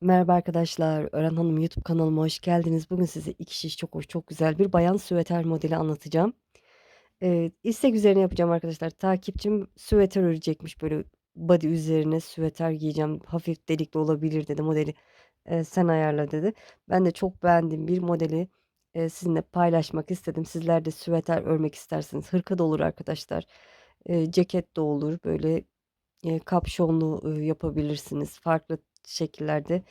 Merhaba arkadaşlar, Ören Hanım YouTube kanalıma hoş geldiniz. Bugün size iki şiş çok hoş, çok güzel bir bayan süveter modeli anlatacağım. Eee, istek üzerine yapacağım arkadaşlar. Takipçim süveter örecekmiş böyle body üzerine süveter giyeceğim. Hafif delikli olabilir dedi modeli. Eee, sen ayarla dedi. Ben de çok beğendiğim bir modeli eee, sizinle paylaşmak istedim. Sizler de süveter örmek isterseniz hırka da olur arkadaşlar. Eee, ceket de olur. Böyle eee, kapşonlu eee, yapabilirsiniz. Farklı şekillerde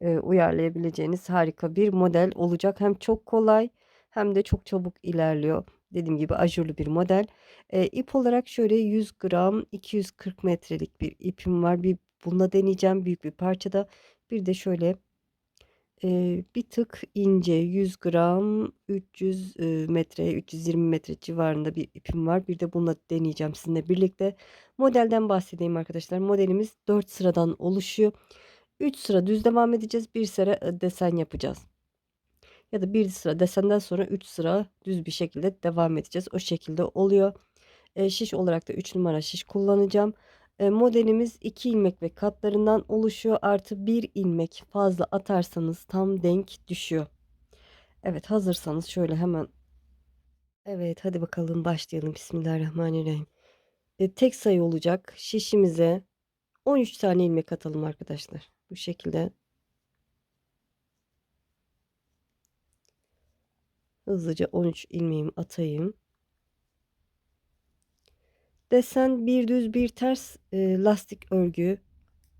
eee, uyarlayabileceğiniz harika bir model olacak. Hem çok kolay hem de çok çabuk ilerliyor. Dediğim gibi ajurlu bir model. Eee, ip olarak şöyle 100 gram 240 metrelik bir ipim var. Bir bununla deneyeceğim büyük bir parçada. Bir de şöyle eee, bir tık ince 100 gram 300 eee, metre 320 metre civarında bir ipim var. Bir de bununla deneyeceğim sizinle birlikte. Modelden bahsedeyim arkadaşlar. Modelimiz 4 sıradan oluşuyor. 3 sıra düz devam edeceğiz. Bir sıra e, desen yapacağız. Ya da bir sıra desenden sonra 3 sıra düz bir şekilde devam edeceğiz. O şekilde oluyor. E, şiş olarak da 3 numara şiş kullanacağım. E, modelimiz 2 ilmek ve katlarından oluşuyor. Artı 1 ilmek fazla atarsanız tam denk düşüyor. Evet hazırsanız şöyle hemen. Evet hadi bakalım başlayalım. Bismillahirrahmanirrahim. E, tek sayı olacak. Şişimize 13 tane ilmek atalım arkadaşlar. Bu şekilde Hızlıca 13 ilmeğimi atayım. Desen bir düz bir ters e, lastik örgü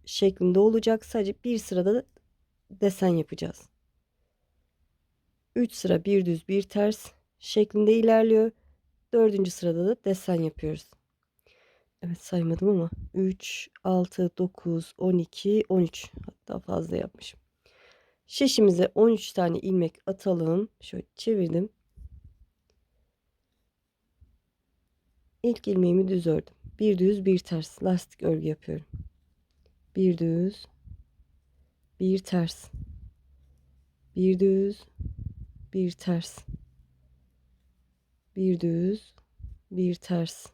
şeklinde olacak. Sadece bir sırada desen yapacağız. 3 sıra bir düz bir ters şeklinde ilerliyor. Dördüncü sırada da desen yapıyoruz. Evet saymadım ama 3, 6, 9, 12, 13 hatta fazla yapmışım. Şişimize 13 tane ilmek atalım. Şöyle çevirdim. İlk ilmeğimi düz ördüm. Bir düz bir ters lastik örgü yapıyorum. Bir düz bir ters bir düz bir ters bir düz bir ters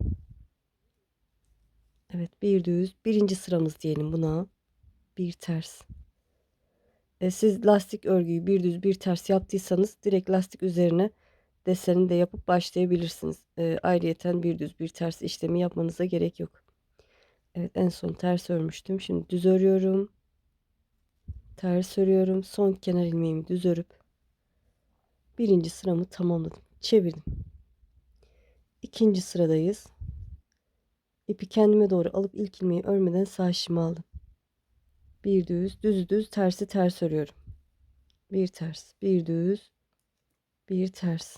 Evet bir düz birinci sıramız diyelim buna bir ters e, siz lastik örgüyü bir düz bir ters yaptıysanız direkt lastik üzerine desenini de yapıp başlayabilirsiniz. E, ayrıyeten bir düz bir ters işlemi yapmanıza gerek yok. Evet en son ters örmüştüm. Şimdi düz örüyorum. Ters örüyorum. Son kenar ilmeğimi düz örüp birinci sıramı tamamladım. Çevirdim. İkinci sıradayız. İpi kendime doğru alıp ilk ilmeği örmeden sağ şişimi aldım. Bir düz, düz düz, tersi ters örüyorum. Bir ters, bir düz, bir ters.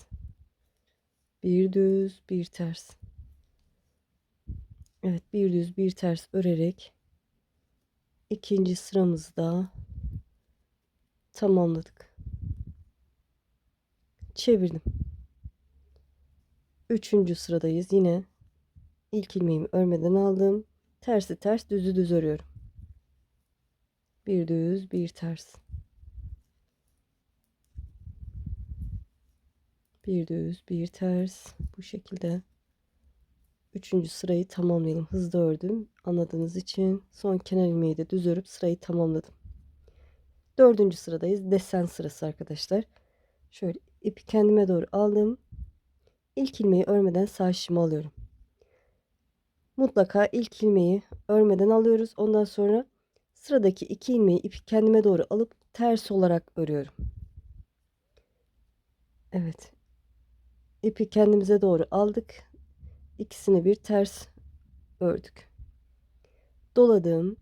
Bir düz, bir ters. Evet, bir düz, bir ters örerek ikinci sıramızı da tamamladık. Çevirdim. Üçüncü sıradayız. Yine ilk ilmeğimi örmeden aldım. Tersi ters, düzü düz örüyorum. Bir düz, bir ters. Bir düz, bir ters. Bu şekilde. Üçüncü sırayı tamamlayalım. Hızlı ördüm. Anladığınız için son kenar ilmeği de düz örüp sırayı tamamladım. Dördüncü sıradayız. Desen sırası arkadaşlar. Şöyle ipi kendime doğru aldım. İlk ilmeği örmeden sağ şişimi alıyorum. Mutlaka ilk ilmeği örmeden alıyoruz. Ondan sonra sıradaki iki ilmeği ipi kendime doğru alıp ters olarak örüyorum. Evet. İpi kendimize doğru aldık. İkisini bir ters ördük. Doladım.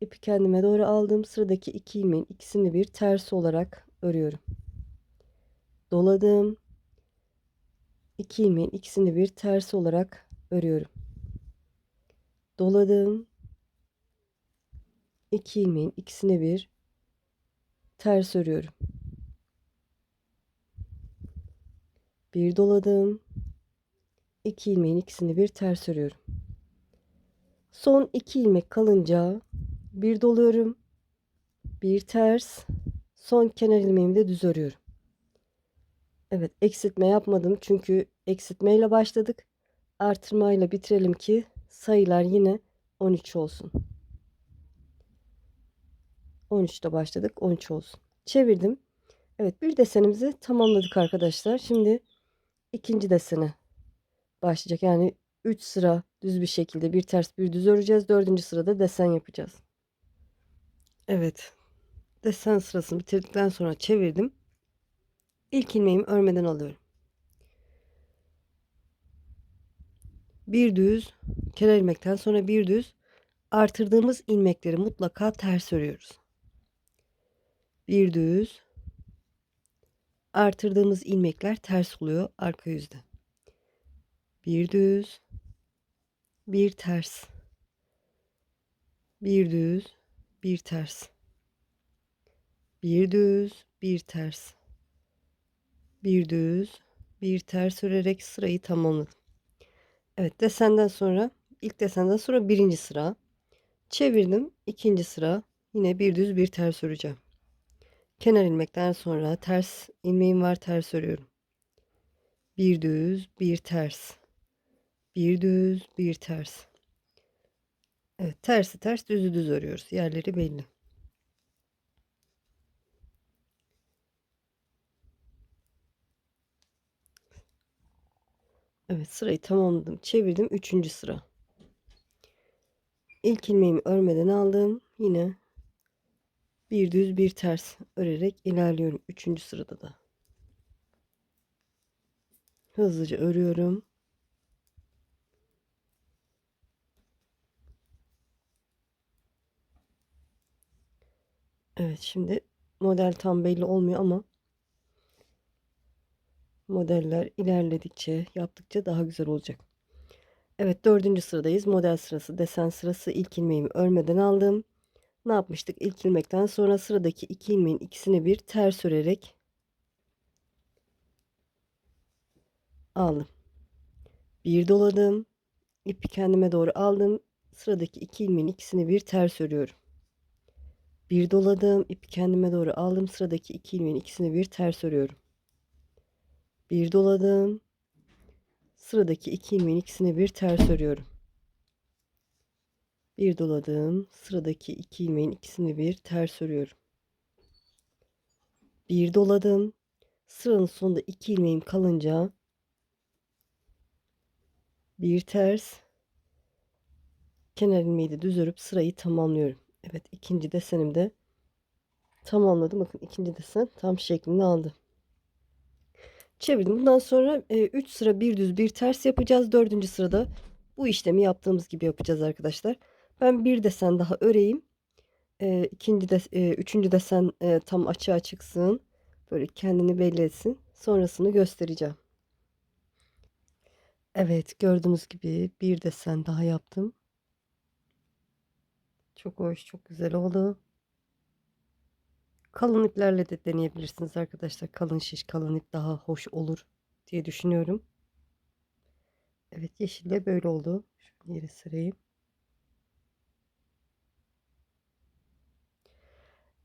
İpi kendime doğru aldım. Sıradaki iki ilmeğin ikisini bir ters olarak örüyorum. Doladım. İki ilmeğin ikisini bir ters olarak örüyorum. Doladım. İki ilmeğin ikisini bir ters örüyorum. Bir doladım. İki ilmeğin ikisini bir ters örüyorum. Son iki ilmek kalınca bir doluyorum. Bir ters. Son kenar ilmeğimi de düz örüyorum. Evet eksiltme yapmadım çünkü eksiltme ile başladık. Artırmayla bitirelim ki sayılar yine 13 olsun. 13'te başladık. 13 olsun. Çevirdim. Evet bir desenimizi tamamladık arkadaşlar. Şimdi ikinci desene başlayacak. Yani 3 sıra düz bir şekilde bir ters bir düz öreceğiz. Dördüncü sırada desen yapacağız. Evet. Desen sırasını bitirdikten sonra çevirdim. İlk ilmeğimi örmeden alıyorum. Bir düz kenar ilmekten sonra bir düz artırdığımız ilmekleri mutlaka ters örüyoruz. Bir düz artırdığımız ilmekler ters oluyor arka yüzde. Bir düz bir ters bir düz bir ters bir düz bir ters bir düz bir ters örerek sırayı tamamladım. Evet desenden sonra ilk desenden sonra birinci sıra çevirdim ikinci sıra yine bir düz bir ters öreceğim. Kenar ilmekten sonra ters ilmeğim var ters örüyorum. Bir düz bir ters bir düz bir ters. Evet tersi ters düzü düz örüyoruz. Yerleri belli. Evet sırayı tamamladım. Çevirdim. Üçüncü sıra. İlk ilmeğimi örmeden aldım. Yine bir düz bir ters örerek ilerliyorum. Üçüncü sırada da. Hızlıca örüyorum. Evet şimdi model tam belli olmuyor ama modeller ilerledikçe yaptıkça daha güzel olacak. Evet dördüncü sıradayız. Model sırası, desen sırası. İlk ilmeğimi örmeden aldım. Ne yapmıştık? İlk ilmekten sonra sıradaki iki ilmeğin ikisini bir ters örerek aldım. Bir doladım. İpi kendime doğru aldım. Sıradaki iki ilmeğin ikisini bir ters örüyorum. Bir doladım. ipi kendime doğru aldım. Sıradaki iki ilmeğin ikisini bir ters örüyorum. Bir doladım. Sıradaki iki ilmeğin ikisini bir ters örüyorum. Bir doladım. Sıradaki iki ilmeğin ikisini bir ters örüyorum. Bir doladım. Sıranın sonunda iki ilmeğim kalınca bir ters kenar ilmeği de düz örüp sırayı tamamlıyorum. Evet ikinci desenim de tamamladım. Bakın ikinci desen tam şeklini aldı. Çevirdim. Bundan sonra 3 e, sıra bir düz bir ters yapacağız. Dördüncü sırada bu işlemi yaptığımız gibi yapacağız arkadaşlar. Ben bir desen daha öreyim. E, ikinci de, e, üçüncü desen e, tam açığa çıksın. Böyle kendini belli etsin. Sonrasını göstereceğim. Evet gördüğünüz gibi bir desen daha yaptım. Çok hoş, çok güzel oldu. Kalın iplerle de deneyebilirsiniz arkadaşlar. Kalın şiş, kalın ip daha hoş olur diye düşünüyorum. Evet yeşille böyle oldu. Şöyle yere sırayım.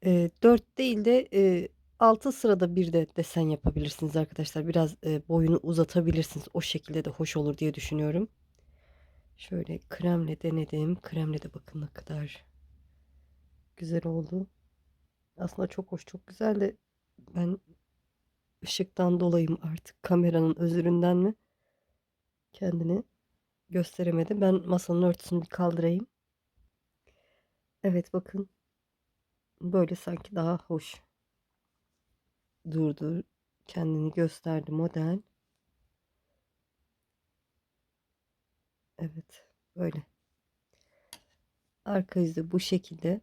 E, 4 değil de e, 6 sırada bir de desen yapabilirsiniz arkadaşlar. Biraz e, boyunu uzatabilirsiniz. O şekilde de hoş olur diye düşünüyorum. Şöyle kremle denedim. Kremle de bakın ne kadar güzel oldu. Aslında çok hoş, çok güzel de ben ışıktan dolayım artık kameranın özüründen mi kendini gösteremedi. Ben masanın örtüsünü bir kaldırayım. Evet bakın. Böyle sanki daha hoş durdu. Kendini gösterdi model. Evet. Böyle. Arka yüzü bu şekilde.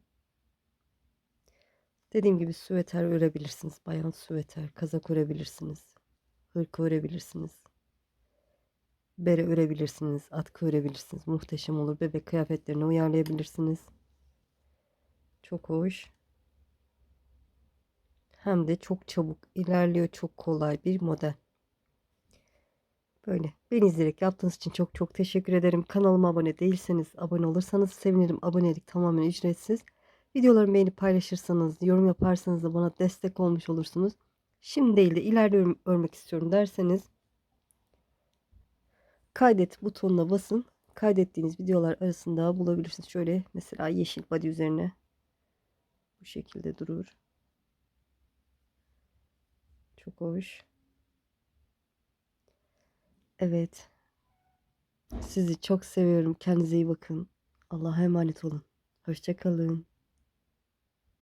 Dediğim gibi süveter örebilirsiniz. Bayan süveter, kazak örebilirsiniz. Hırka örebilirsiniz. Bere örebilirsiniz. Atkı örebilirsiniz. Muhteşem olur. Bebek kıyafetlerine uyarlayabilirsiniz. Çok hoş. Hem de çok çabuk ilerliyor. Çok kolay bir model. Böyle. Beni izleyerek yaptığınız için çok çok teşekkür ederim. Kanalıma abone değilseniz abone olursanız sevinirim. Abonelik tamamen ücretsiz. Videolarımı beğenip paylaşırsanız, yorum yaparsanız da bana destek olmuş olursunuz. Şimdi değil de ileride örmek istiyorum derseniz kaydet butonuna basın. Kaydettiğiniz videolar arasında bulabilirsiniz. Şöyle mesela yeşil body üzerine Bu şekilde durur. Çok hoş. Evet. Sizi çok seviyorum. Kendinize iyi bakın. Allah'a emanet olun. Hoşça kalın.